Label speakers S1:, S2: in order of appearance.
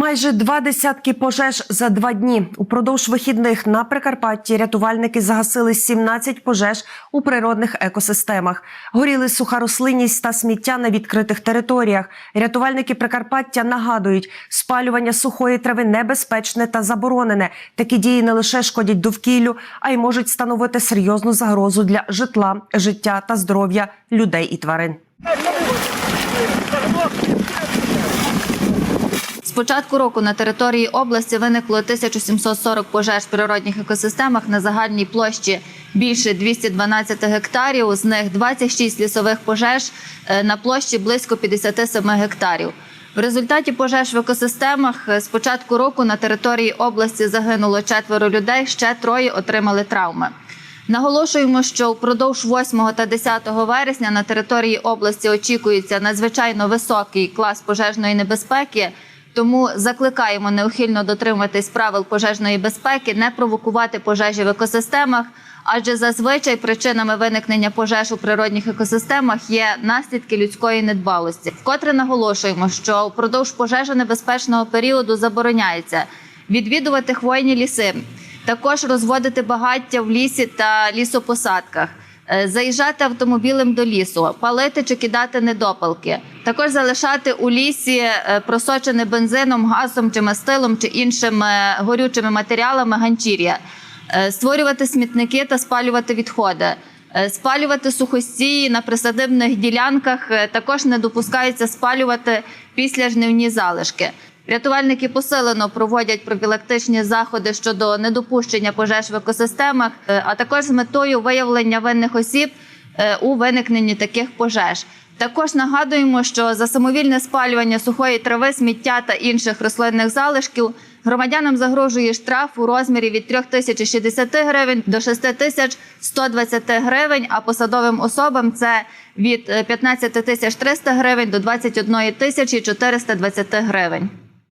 S1: Майже два десятки пожеж за два дні. Упродовж вихідних на Прикарпатті рятувальники загасили 17 пожеж у природних екосистемах. Горіли суха рослинність та сміття на відкритих територіях. Рятувальники Прикарпаття нагадують, спалювання сухої трави небезпечне та заборонене. Такі дії не лише шкодять довкіллю, а й можуть становити серйозну загрозу для житла, життя та здоров'я людей і тварин.
S2: Початку року на території області виникло 1740 пожеж в природних екосистемах на загальній площі більше 212 гектарів. З них 26 лісових пожеж е, на площі близько 57 гектарів. В результаті пожеж в екосистемах е, з початку року на території області загинуло четверо людей, ще троє отримали травми. Наголошуємо, що впродовж 8 та 10 вересня на території області очікується надзвичайно високий клас пожежної небезпеки. Тому закликаємо неухильно дотримуватись правил пожежної безпеки, не провокувати пожежі в екосистемах, адже зазвичай причинами виникнення пожеж у природних екосистемах є наслідки людської недбалості. Вкотре наголошуємо, що впродовж пожежонебезпечного періоду забороняється відвідувати хвойні ліси, також розводити багаття в лісі та лісопосадках. Е, Заїжджати автомобілем до лісу, палити чи кидати недопалки, також залишати у лісі е, просочене бензином, газом чи мастилом чи іншими горючими матеріалами ганчір'я, Е, створювати смітники та спалювати відходи, Е, спалювати сухостії на присадибних ділянках. е, Також не допускається спалювати після жнивні залишки. Рятувальники посилено проводять профілактичні заходи щодо недопущення пожеж в екосистемах, е, а також з метою виявлення винних осіб е, у виникненні таких пожеж. Також нагадуємо, що за самовільне спалювання сухої трави, сміття та інших рослинних залишків громадянам загрожує штраф у розмірі від 3060 гривень до 6120 гривень, а посадовим особам це від е, 15 300 гривень до 21 тисячі 420 гривень.